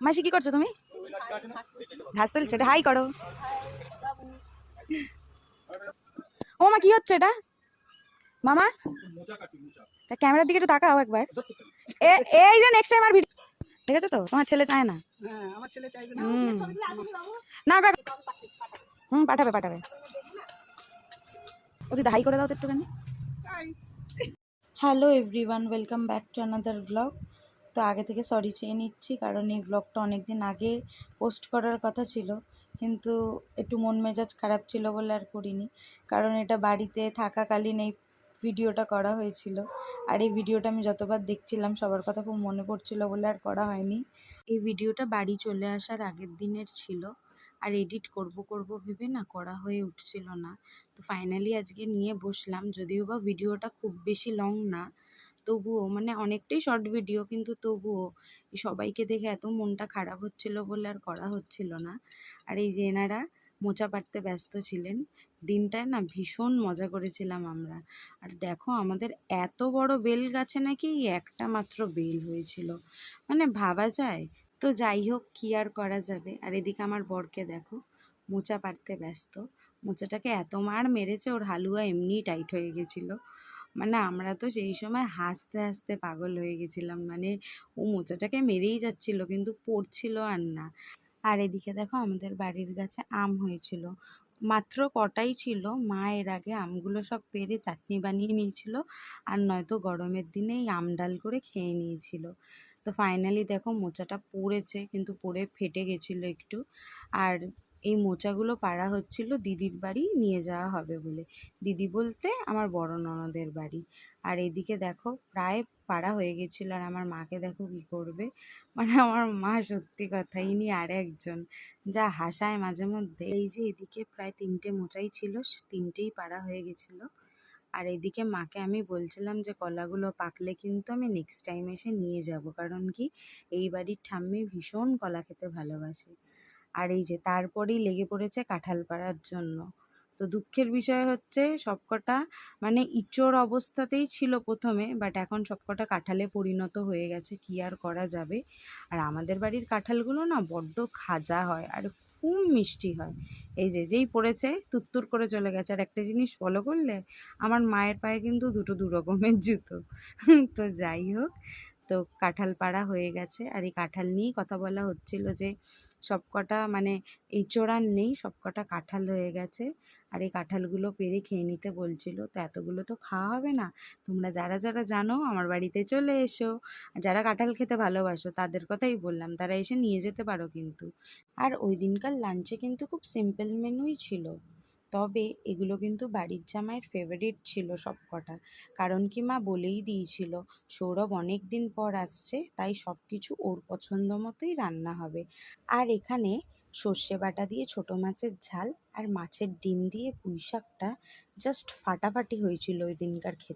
মাসি, কি করছ তুমি? ঘাস তুলছো, এটা হাই করো। ও মা, কি হচ্ছে এটা? মামা? তা ক্যামেরার দিকে একটু তাকাও একবার। এই যে নেক্সট টাইম আর ভিডিও ঠিক আছে তো? তোমার ছেলে চায় না। না হুম, পাঠাবে পাঠাবে। ও দিদা হাই করে দাও তো একটুখানি। Hello everyone welcome back to another blog তো আগে থেকে সরি চেয়ে নিচ্ছি, কারণ এই ব্লগটা অনেক দিন আগে পোস্ট করার কথা ছিল। কিন্তু একটু মন মেজাজ খারাপ ছিল বলে আর করিনি। কারণ এটা বাড়িতে থাকাকালীন এই ভিডিওটা করা হয়েছিল। আর এই ভিডিওটা আমি যতবার দেখছিলাম, সবার কথা খুব মনে পড়ছিল বলে আর করা হয়নি। এই ভিডিওটা বাড়ি চলে আসার আগের দিনের ছিল। আর এডিট করব করব ভেবে না করা হয়ে উঠছিল না। তো ফাইনালি আজকে নিয়ে বসলাম, যদিও বা ভিডিওটা খুব বেশি লং না। তবুও মানে অনেকটাই শর্ট ভিডিও কিন্তু তবুও সবাইকে দেখে এত মনটা খারাপ হচ্ছিল বলে আর করা হচ্ছিল না। আর এই যে এনারা মোচা পাড়তে ব্যস্ত ছিলেন, দিনটায় না ভীষণ মজা করেছিলাম আমরা। আর দেখো আমাদের এত বড় বেল গাছে নাকি একটা মাত্র বেল হয়েছিল। মানে ভাবা যায়? তো যাই হোক, কী আর করা যাবে? আর এদিকে আমার বরকে দেখো, মোচা পাড়তে ব্যস্ত। মোচাটাকে এত মার মেরেছে, ওর হালুয়া এমনিই টাইট হয়ে গেছিল। মানে আমরা তো সেই সময় হাসতে হাসতে পাগল হয়ে গেছিলাম। মানে ও মোচাটাকে মেরেই যাচ্ছিল, কিন্তু পড়ছিল আর না। আর এদিকে দেখো আমাদের বাড়ির গাছে আম হয়েছিল। মাত্র কটাই ছিল, মা এর আগে আমগুলো সব পেরে চাটনি বানিয়ে নিয়েছিল আর নয়তো গরমের দিনে এই আম ডাল করে খেয়ে নিয়েছিল। তো ফাইনালি দেখো মোচাটা পড়েছে, কিন্তু পড়ে ফেটে গেছিল একটু। আর এই মোচাগুলো পাড়া হচ্ছিল দিদির বাড়ি, নিয়ে যাওয়া হবে বলে। দিদি বলতে আমার বড় ননদের বাড়ি। আর এদিকে দেখো, প্রায় পাড়া হয়ে গেছিল আর আমার মাকে দেখো কি করবে। মানে আমার মা সত্যি কথা, ইনি আর একজন। যা হাসায় মাঝে মধ্যে। এই যে এদিকে প্রায় তিনটে মোচাই ছিল তিনটেই পাড়া হয়ে গেছিল। আর এদিকে মাকে আমি বলছিলাম যে, কলাগুলো পাকলে কিন্তু আমি নেক্সট টাইম এসে নিয়ে যাব। কারণ কি, এই বাড়ির ঠাম্মি ভীষণ কলা খেতে ভালোবাসে। আর এই যে তারপরেই লেগে পড়েছে কাঁঠাল পাড়ার জন্য। তো দুঃখের বিষয় হচ্ছে সবকটা মানে ইচোর অবস্থাতেই ছিল প্রথমে বাট এখন সবকটা কাঁঠালে পরিণত হয়ে গেছে, কি আর করা যাবে? আর আমাদের বাড়ির কাঁঠালগুলো না বড্ড খাজা হয় আর খুব মিষ্টি হয়। এই যে, যেই পড়েছে তুত্তুর করে চলে গেছে। আর একটা জিনিস ফলো করলে, আমার মায়ের পায়ে কিন্তু দুটো দু রকমের জুতো। তো যাই হোক তো কাঁঠাল পাড়া হয়ে গেছে। আর এই কাঁঠাল নিয়েই কথা বলা হচ্ছিল যে, সবকটা মানে এই চোরান নেই, সবকটা কাঁঠাল হয়ে গেছে। আর এই কাঁঠালগুলো পেরে খেয়ে নিতে বলছিল, তো এতগুলো তো খাওয়া হবে না। তোমরা যারা যারা জানো, আমার বাড়িতে চলে এসো। যারা কাঁঠাল খেতে ভালোবাসো, তাদের কথাই বললাম, তারা এসে নিয়ে যেতে পারো কিন্তু। আর ওই দিনকার লাঞ্চে কিন্তু খুব সিম্পল মেনুই ছিল। তবে এগুলো কিন্তু বাড়ির জামাইয়ের ফেভারিট ছিল সব কটা কারণ কি মা বলেই দিয়েছিল, সৌরভ অনেক দিন পর আসছে, তাই সব কিছু ওর পছন্দ মতোই রান্না হবে। আর এখানে সর্ষে বাটা দিয়ে ছোট মাছের ঝাল আর মাছের ডিম দিয়ে পুঁই শাকটা জাস্ট ফাটাফাটি হয়েছিল ওই দিনকার খেতে।